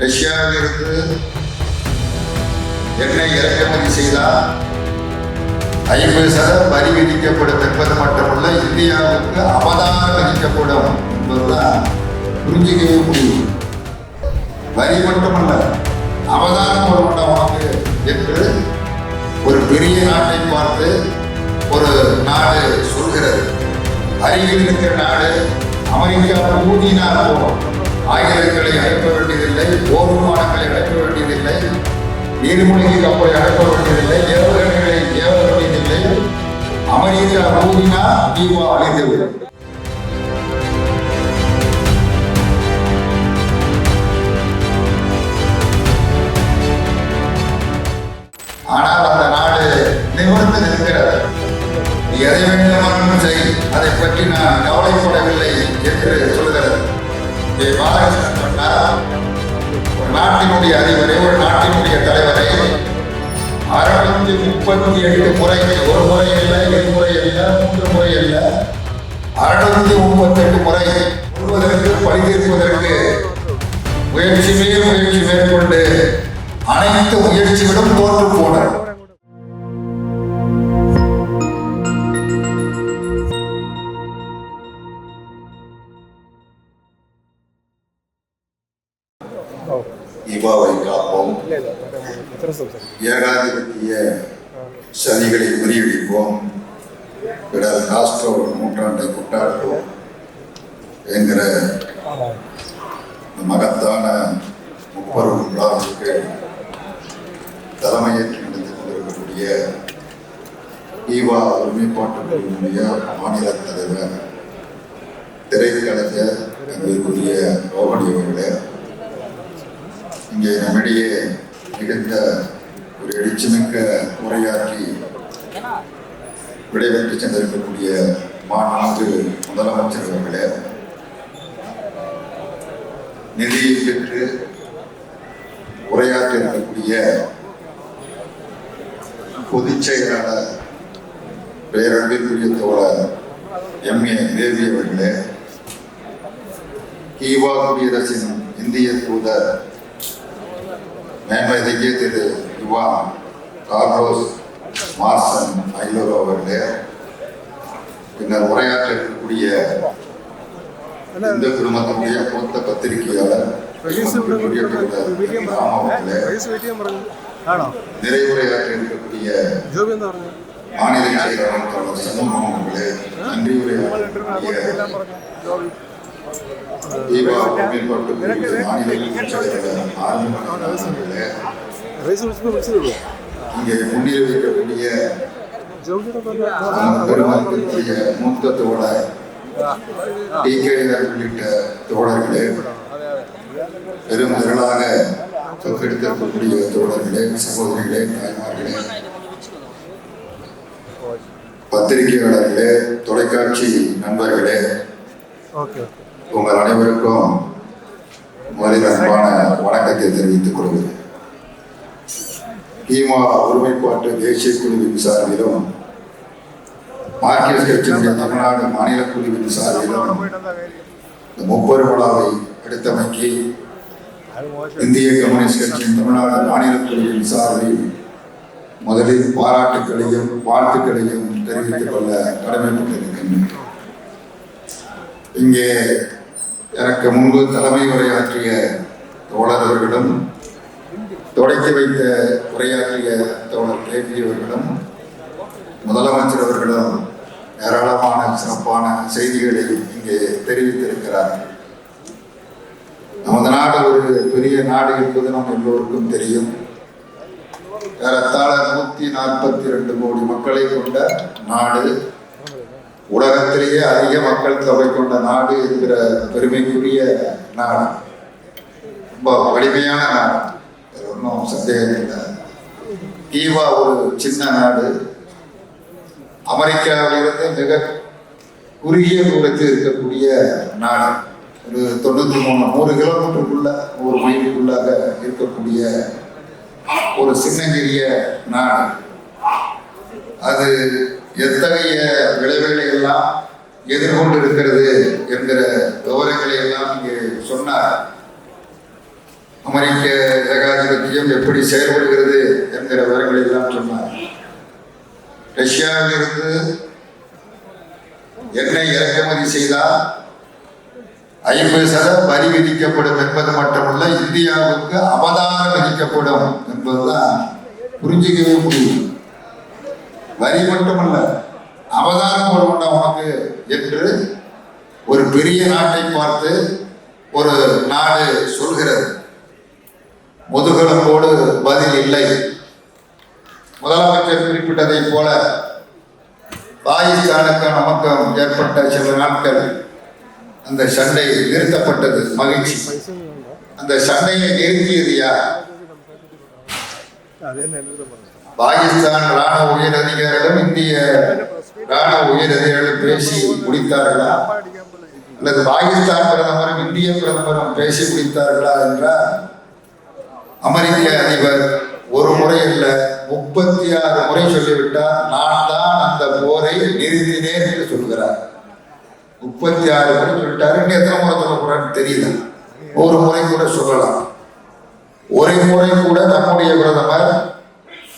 ரஷ்யாவிலிருந்து எண்ணெய் இறக்குமதி செய்தால் ஐம்பது சதம் வரி விதிக்கப்படும் என்பது மட்டுமல்ல இந்தியாவுக்கு அவதாரம் விதிக்கப்படும் என்பதுதான் புரிஞ்சுக்கவே முடியும். வரி மட்டுமல்ல அவதாரம் போடப்பட்ட உனக்கு என்று ஒரு பெரிய நாட்டை பார்த்து ஒரு நாடு சொல்கிறது. அருகில் இருக்கிற நாடு அமெரிக்கா ஊதினால் போகும் ஆயுதங்களை அழைக்க வேண்டியதில்லை போர் அழைக்க வேண்டியதில்லை நீர்மூழ்கி கப்பலை அழைக்க வேண்டியதில்லை ஏவுகணைகளை ஏவ வேண்டியதில்லை. அமெரிக்கா ஊதினா தீபா அழிந்துவிடும். ஆனால் அந்த நாடு நிமிர்ந்து நிற்கிறது. எதை வேண்டுமானாலும் செய் அதை பற்றி நான் கவலைப்படவில்லை பாலகிருஷ்ணன் சொன்னார் ஒரு நாட்டினுடைய அதிபரை ஒரு நாட்டினுடைய தலைவரை அறுநூத்தி முப்பத்தி எட்டு முறைகள் ஒரு முறை இல்லை இரு முறை இல்லை மூன்று முறை இல்லை அறுநூத்தி முப்பத்தி எட்டு முறை முழுவதற்கு பழி முயற்சி மேல் முயற்சி மேற்கொண்டு அனைத்து முயற்சிகளும் தோற்று போனது. என்கிற மகத்தான முப்பெரும் விழாவுக்கு தலைமையேற்று நடந்து கொண்டிருக்கக்கூடிய ஈவா ஒருமைப்பாட்டு குழுவினுடைய மாநில தலைவர் திரைக்கலைஞர் எங்களுக்குரிய ரோஹணி அவர்களே இங்கே நம்மிடையே மிகுந்த ஒரு எழுச்சிமிக்க உரையாற்றி விடைபெற்று சென்றிருக்கக்கூடிய மாநாடு முதலமைச்சர் அவர்களே நிதியை பெற்று உரையாற்ற இருக்கக்கூடிய பொதுச் செயலாளர் பேரன்பிற்குரிய தோழர் எம் ஏ தேவி அவர்களே கீவா குடியரசின் இந்திய தூதர் மேன்மதிக்கு திரு யுவா கார்லோஸ் மார்சன் ஐலோரோ அவர்களே பின்னர் உரையாற்ற இருக்கக்கூடிய இந்த குடும்பத்தினுடைய மொத்த பத்திரிகையாளர் நிறைவுரையாற்றிருக்கக்கூடிய மாநில செயலாளர் தோழர் சந்தமான் அவர்களே நன்றி உரையாற்றிய தீபா மேம்பாட்டு மாநில செயலாளர் ஆரம்ப அவர்களே. இங்கே முன்னிலை வைக்கக்கூடிய மூத்த தோழர் உள்ளிட்ட தோழர்களே பெரும் திரளாக தொக்கெடுத்திருக்கக்கூடிய தோழர்களே சகோதரிகளே தாய்மார்களே பத்திரிகையாளர்களே தொலைக்காட்சி நண்பர்களே உங்கள் அனைவருக்கும் முதலில் அன்பான வணக்கத்தை தெரிவித்துக் கொள்கிறேன். கீமா ஒருமைப்பாட்டு தேசிய குழுவின் சார்பிலும் மார்க்சிஸ்ட் கட்சியினுடைய தமிழ்நாடு மாநில குழுவின் சார்பிலும் இந்த முப்பெரும் விழாவை எடுத்தமைக்கு இந்திய கம்யூனிஸ்ட் கட்சியின் தமிழ்நாடு மாநில குழுவின் சார்பில் முதலில் பாராட்டுக்களையும் வாழ்த்துக்களையும் தெரிவித்துக் கொள்ள கடமைப்பட்டிருக்கின்றன. இங்கே எனக்கு முன்பு தலைமை உரையாற்றிய தோழர் அவர்களும் தொடக்கி வைத்த உரையாற்றிய தோழர் கேபி அவர்களும் முதலமைச்சர் அவர்களும் ஏராளமான சிறப்பான செய்திகளை இங்கே தெரிவித்திருக்கிறார்கள் நமது நாடு ஒரு பெரிய நாடு என்பது நம் எல்லோருக்கும் தெரியும். ஏறத்தாழ நூத்தி நாற்பத்தி ரெண்டு கோடி மக்களை கொண்ட நாடு உலகத்திலேயே அதிக மக்கள் தொகை கொண்ட நாடு என்கிற பெருமைக்குரிய நாடு. ரொம்ப வலிமையான நாடு. ஒன்றும் சந்தேகம் இல்லை. ஈவா ஒரு சின்ன நாடு. அமெரிக்காவிலிருந்து மிக குறுகிய தூரத்தில் இருக்கக்கூடிய நாடு. ஒரு தொண்ணூற்றி மூணு நூறு கிலோமீட்டருக்குள்ள ஒரு மைலுக்குள்ளாக இருக்கக்கூடிய ஒரு சின்னஞ்சிறிய நாடு. அது எத்தகைய விளைவுகளை எல்லாம் எதிர்கொண்டு இருக்கிறது என்கிற விவரங்களை எல்லாம் இங்கே சொன்னார். அமெரிக்க ஏகாதிபத்தியம் எப்படி செயல்படுகிறது என்கிற விவரங்களை எல்லாம் சொன்னார். ரஷ்யாவிலிருந்து எண்ணெய் இறக்குமதி செய்தால் ஐம்பது சதம் வரி விதிக்கப்படும் என்பது மட்டுமல்ல இந்தியாவுக்கு அவதாரம் விதிக்கப்படும் என்பதுதான் புரிஞ்சிக்கவே முடியும். வரி மட்டுமல்ல அவதாரம் போடுவோம்டா உனக்கு என்று ஒரு பெரிய நாட்டை பார்த்து ஒரு நாடு சொல்கிறது. முதுகெலும்போடு பதில் இல்லை. முதலமைச்சர் குறிப்பிட்டதைப் போல பாகிஸ்தானுக்கு நமக்கும் ஏற்பட்ட சில நாட்கள் அந்த சண்டை நிறுத்தப்பட்டது மகிழ்ச்சி. அந்த சண்டையை நிறுத்தியது யார்? பாகிஸ்தான் ராணுவ உயர் அதிகாரிகளும் இந்திய ராணுவ உயர் அதிகாரிகளும் பேசி முடித்தார்களா? அல்லது பாகிஸ்தான் பிரதமரும் இந்திய பிரதமரும் பேசி முடித்தார்களா என்றால் அமெரிக்க அதிபர் ஒரு முறை இல்லை முப்பத்தி ஆறு முறை சொல்லிவிட்டார் நான் தான் அந்த போரை நிறுத்தினேன் என்று சொல்கிறார். முப்பத்தி ஆறு முறை சொல்லிட்டாரு இன்னும் எத்தனை முறை சொல்ல போறான்னு தெரியல. ஒரு முறை கூட சொல்லலாம். ஒரு முறை கூட நம்முடைய பிரதமர்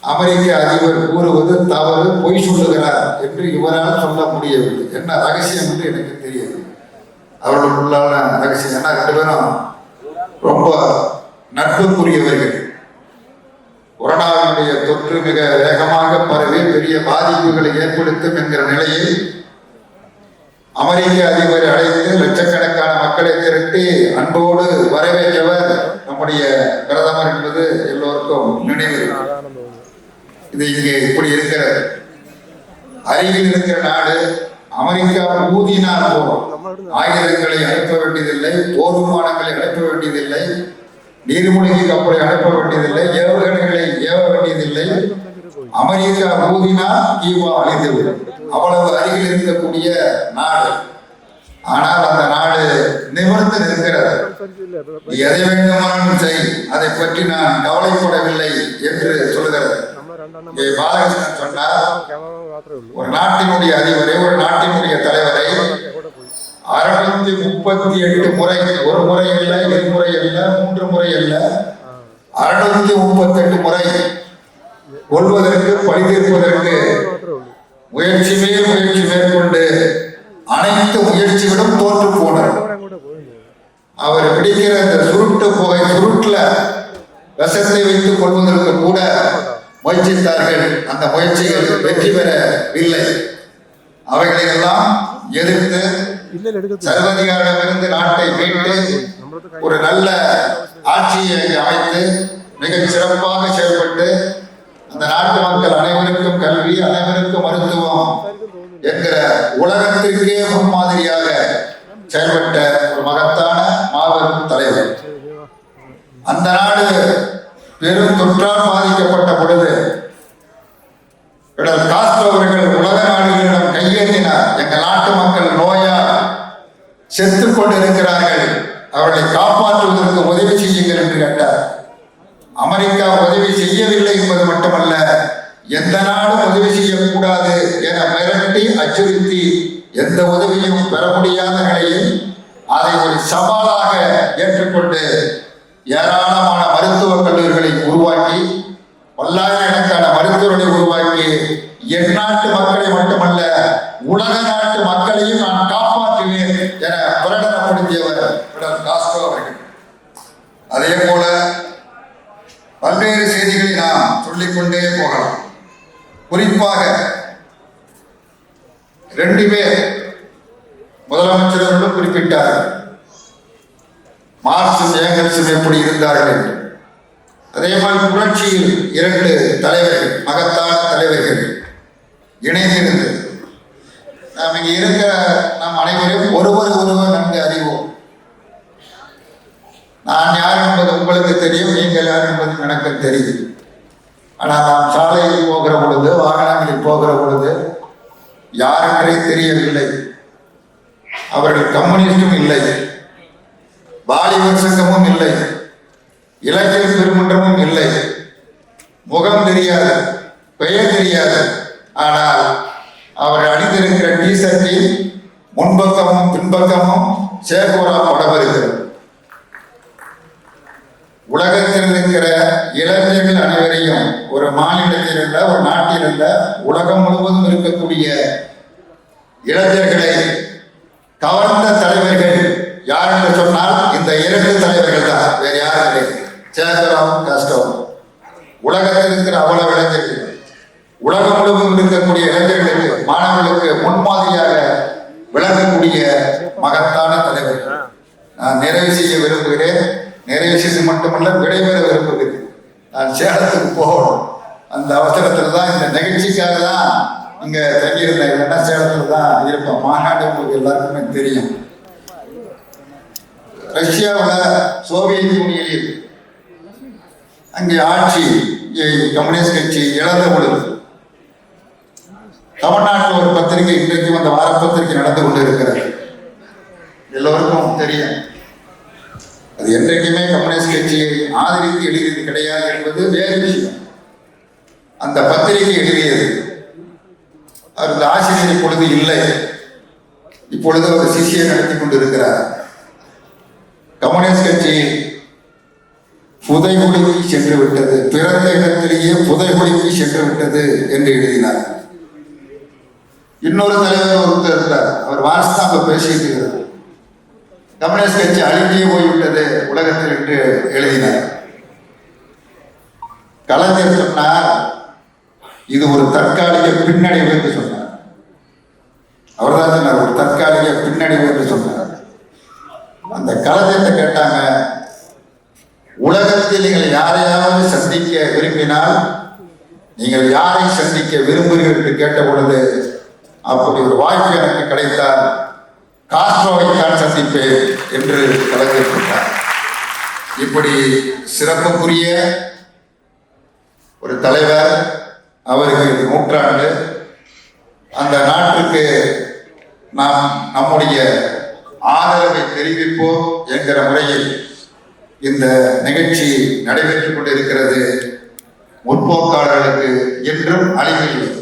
அமெரிக்க அதிபர் கூறுவது தவறு பொய் சொல்லுகிறார் என்று இவரால் சொல்ல முடியவில்லை. என்ன ரகசியம் என்று எனக்கு தெரியாது. அவர்களுக்குள்ளான ரகசியம் ஏன்னா ரெண்டு பேரும் ரொம்ப நட்புக்குரியவர்கள். கொரோனாவினுடைய தொற்று மிக வேகமாக பரவி பெரிய பாதிப்புகளை ஏற்படுத்தும் என்கிற நிலையில் அமெரிக்க அதிபர் அழைத்து லட்சக்கணக்கான மக்களை திரட்டி அன்போடு வரவேற்றவர் நம்முடைய பிரதமர் என்பது எல்லோருக்கும் நினைவு இது இங்கே இப்படி இருக்கிறது. அருகில் இருக்கிற நாடு அமெரிக்கா ஊதினால் போறோம். ஆயுதங்களை அனுப்ப வேண்டியதில்லை போர் விமானங்களை அனுப்ப வேண்டியதில்லை. நீர்மூழ்கி கப்பலை அனுப்ப வேண்டியதில்லை ஏவுகணைகளை ஏவ வேண்டியதில்லை. அமெரிக்கா ஊதினா கீவா அழிந்துவிடும். அவ்வளவு அருகில் இருக்கக்கூடிய நாடு. ஆனால் அந்த நாடு நிமிர்ந்து நிற்கிறது. எதை வேண்டுமானாலும் செய் அதை பற்றி நான் கவலைப்படவில்லை என்று சொல்கிறது பாலகிருஷ்ணன் சொன்னார் ஒரு நாட்டினுடைய அதிபரை ஒரு நாட்டினுடைய தலைவரை அறுநூத்தி முப்பத்தி எட்டு முறைகள் ஒரு முறை அல்ல இருமுறை அல்ல மூன்று முறை அல்ல. அறுநூத்தி முப்பத்தி எட்டு முறை கொள்வதற்கு பழிதீர்ப்பதற்கு முயற்சி மேல் முயற்சி மேற்கொண்டு அனைத்து முயற்சிகளும் தோற்று போனார் அவர் பிடிக்கிற அந்த சுருட்டு புகை சுருட்டுல விஷத்தை வைத்துக் கொள்வதற்கு கூட முயற்சித்தார்கள். அந்த முயற்சிகள் வெற்றி பெறவில்லை. அவைகளை எல்லாம் எதிர்த்து சர்வதிகாரத்திலிருந்து நாட்டை மீட்டு ஒரு நல்ல ஆட்சியை அமைத்து மிக சிறப்பாக செயல்பட்டு அந்த நாட்டு மக்கள் அனைவருக்கும் கல்வி அனைவருக்கும் மருத்துவம் என்கிற உலகத்திற்கே முன்மாதிரியாக செயல்பட்ட ஒரு மகத்தான மாபெரும் தலைவர். அந்த நாடு பெரும் தொற்றால் பாதிக்கப்பட்ட பொழுது காஸ்ட்ரோ அவர்கள் உலக செத்துக் கொண்டிருக்கிறார்கள் அவர்களை காப்பாற்றுவதற்கு உதவி செய்யுங்கள் என்று கேட்டார். அமெரிக்கா உதவி செய்யவில்லை என்பது மட்டுமல்ல எந்த நாடும் உதவி செய்யக்கூடாது என மிரட்டி அச்சுறுத்தி எந்த உதவியும் பெற முடியாத நிலையில் அதை ஒரு சவாலாக ஏற்றுக்கொண்டு ஏராளமான மருத்துவக் கல்லூரிகளை உருவாக்கி பல்லாயிரக்கணக்கான மருத்துவர்களை உருவாக்கி என் நாட்டு மக்களை மட்டுமல்ல உலக நாட்டு மக்களையும் நான் காப்பாற்றுவேன் பிரகடனப்படுத்தியவர் காஸ்ட்ரோ அவர்கள். அதே போல பல்வேறு செய்திகளை நாம் சொல்லிக்கொண்டே போகலாம். குறிப்பாக ரெண்டு பேர் முதலமைச்சர் அவர்களும் குறிப்பிட்டார்கள் மார்க்சும் சேகரிசம் எப்படி இருந்தார்கள் என்று. அதே மாதிரி புரட்சியில் இரண்டு தலைவர்கள் மகத்தான தலைவர்கள் இணைந்திருந்தது. நாம் இங்கே இருக்கிற நாம் அனைவரும் ஒருவர் ஒருவர் நன்கு அறிவோம். நான் யார் என்பது உங்களுக்கு தெரியும் நீங்கள் யார் என்பது எனக்கு தெரியும். ஆனால் நாம் சாலையில் போகிற பொழுது வாகனங்களில் போகிற பொழுது யாரென்றே தெரியவில்லை. அவர்கள் கம்யூனிஸ்டும் இல்லை. வாலிபர் சங்கமும் இல்லை. இலக்கிய பெருமன்றமும் இல்லை. முகம் தெரியாது பெயர் தெரியாது. ஆனால் அவர் அணிந்திருக்கிற டிஷர்ட்டில் முன்பக்கமும் பின்பக்கமும் சேகோரா படம் இருக்கிறது உலகத்தில் இருக்கிற இளைஞர்கள் அனைவரையும் ஒரு மாநிலத்தில் இல்ல ஒரு நாட்டில் இல்ல உலகம் முழுவதும் இருக்கக்கூடிய இளைஞர்களை கவர்ந்த தலைவர்கள் யார் என்று சொன்னால் இந்த இரண்டு தலைவர்கள் தான். வேற யாரும் கிடையாது சேகரம் கஷ்டம் உலகத்தில் இருக்கிற அவ்வளவு இளைஞர்கள் உலகம் முழுவதும் இருக்கக்கூடிய இளைஞர்களுக்கு மாணவர்களுக்கு முன்மாதிரியாக விளங்கக்கூடிய மகத்தான தலைவர். நான் நிறைவு செய்ய விரும்புகிறேன். நிறைவு செய்து மட்டுமல்ல விடைபெற விரும்புகிறேன். நான் சேலத்துக்கு போகணும். அந்த அவசரத்தில் தான் இந்த நிகழ்ச்சிக்காக தான் இங்கே தங்கியிருந்தேன். இல்லைன்னா சேலத்தில் தான் இருப்போம் மாநாடு உங்களுக்கு எல்லாருக்குமே தெரியும். ரஷ்யாவில் சோவியத் யூனியனில் அங்கே ஆட்சி இங்கே கம்யூனிஸ்ட் கட்சி இழந்த பொழுது தமிழ்நாட்டில் ஒரு பத்திரிகை இன்றைக்கு அந்த வார பத்திரிகை நடந்து கொண்டு இருக்கிறது எல்லோருக்கும் தெரியும். அது என்றைக்குமே கம்யூனிஸ்ட் கட்சியை ஆதரித்து எழுதியது கிடையாது என்பது வேறு விஷயம். அந்த பத்திரிகை எழுதியது. அவர் இந்த ஆசிரியர் இப்பொழுது இல்லை. இப்பொழுது ஒரு சிசியை நடத்தி கொண்டிருக்கிறார். கம்யூனிஸ்ட் கட்சி புதைகுழிக்கு சென்று விட்டது. பிறந்த இடத்திலேயே புதைகுழிக்கு சென்று விட்டது என்று எழுதினார். இன்னொரு தலைவர் ஒருத்தர் இருந்தார் அவர் வாட்ஸ்அப் பேசிட்டு இருக்கிறார். கம்யூனிஸ்ட் கட்சி அழிஞ்சே போய்விட்டது உலகத்தில் என்று எழுதினார். கலைஞர் சொன்னார் இது ஒரு தற்காலிக பின்னடைவு என்று சொன்னார். அவர்தான் சொன்னார் ஒரு தற்காலிக பின்னடைவு என்று சொன்னார். அந்த கலைஞர்கிட்ட கேட்டாங்க உலகத்தில் நீங்கள் யாரையாவது சந்திக்க விரும்பினால் நீங்கள் யாரை சந்திக்க விரும்புகிறீர்கள் என்று கேட்ட பொழுது அப்படி ஒரு வாய்ப்பு எனக்கு கிடைத்தால் காஸ்ட்ரோவை தான் சந்திப்பேன் என்று கலைஞர் இப்படி சிறப்புக்குரிய ஒரு தலைவர் அவருக்கு நூற்றாண்டு. அந்த நாட்டுக்கு நாம் நம்முடைய ஆதரவை தெரிவிப்போம் என்கிற முறையில் இந்த நிகழ்ச்சி நடைபெற்றுக் கொண்டிருக்கிறது. முற்போக்காளர்களுக்கு என்றும் அழிவில்லை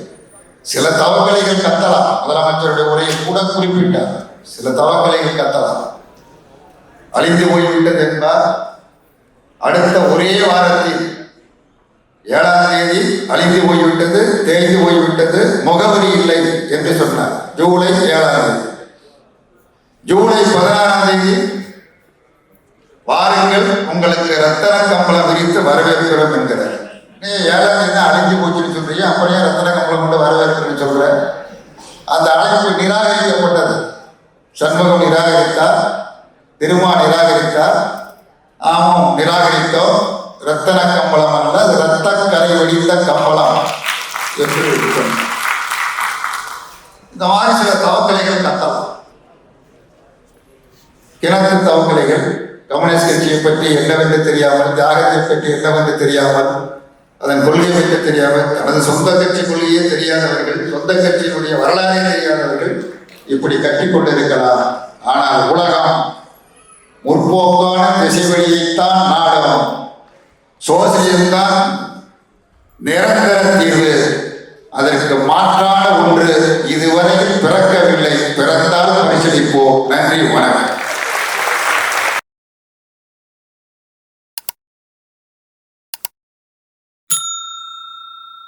சில தவக்கலைகள் கத்தலாம். முதலமைச்சருடைய உரையில் கூட குறிப்பிட்டார். சில தவக்கலைகள் கத்தலாம். அழிந்து போய்விட்டது என்பார். அடுத்த ஒரே வாரத்தில் ஏழாம் தேதி அழிந்து போய்விட்டது தேய்ந்து போய்விட்டது முகவரி இல்லை என்று சொன்னார். ஜூலை ஏழாம் தேதி. ஜூலை பதினாறாம் தேதி வாருங்கள் உங்களுக்கு ரத்தன கம்பளம் விரித்து வரவேற்கிறோம் என்கிறார். நீ ஏழாம் தேதி தான் அழிஞ்சு போச்சுன்னு சொல்றீங்க அப்படியே ரத்தன கம்பளம் கொண்டு வரவேற்கிறேன்னு சொல்ற. அந்த அழைப்பு நிராகரிக்கப்பட்டது. சண்முகம் நிராகரித்தார் திருமா நிராகரித்தார். ஆமாம் நிராகரித்தோம். ரத்தன கம்பளம் அல்ல அது ரத்த கரை வெடித்த கம்பளம் என்று இந்த மாதிரி சில தவக்கலைகள் கத்தலாம். கிணத்து தவக்கலைகள் கம்யூனிஸ்ட் கட்சியை பற்றி என்னவென்று தெரியாமல் தியாகத்தை பற்றி என்னவென்று தெரியாமல் அதன் கொள்கை வைக்க தெரியாமல் தனது சொந்த கட்சி கொள்கையே தெரியாதவர்கள் சொந்த கட்சியினுடைய வரலாறே தெரியாதவர்கள் இப்படி கட்டி கொண்டிருக்கலாம். ஆனால் உலகம் முற்போக்கான திசை வழியைத்தான் நாடகம் சோசியம்தான் நிரந்தர தீர்வு. அதற்கு மாற்றான ஒன்று இதுவரை பிறக்கவில்லை. பிறந்தால் பரிசீலிப்போம் நன்றி வணக்கம்.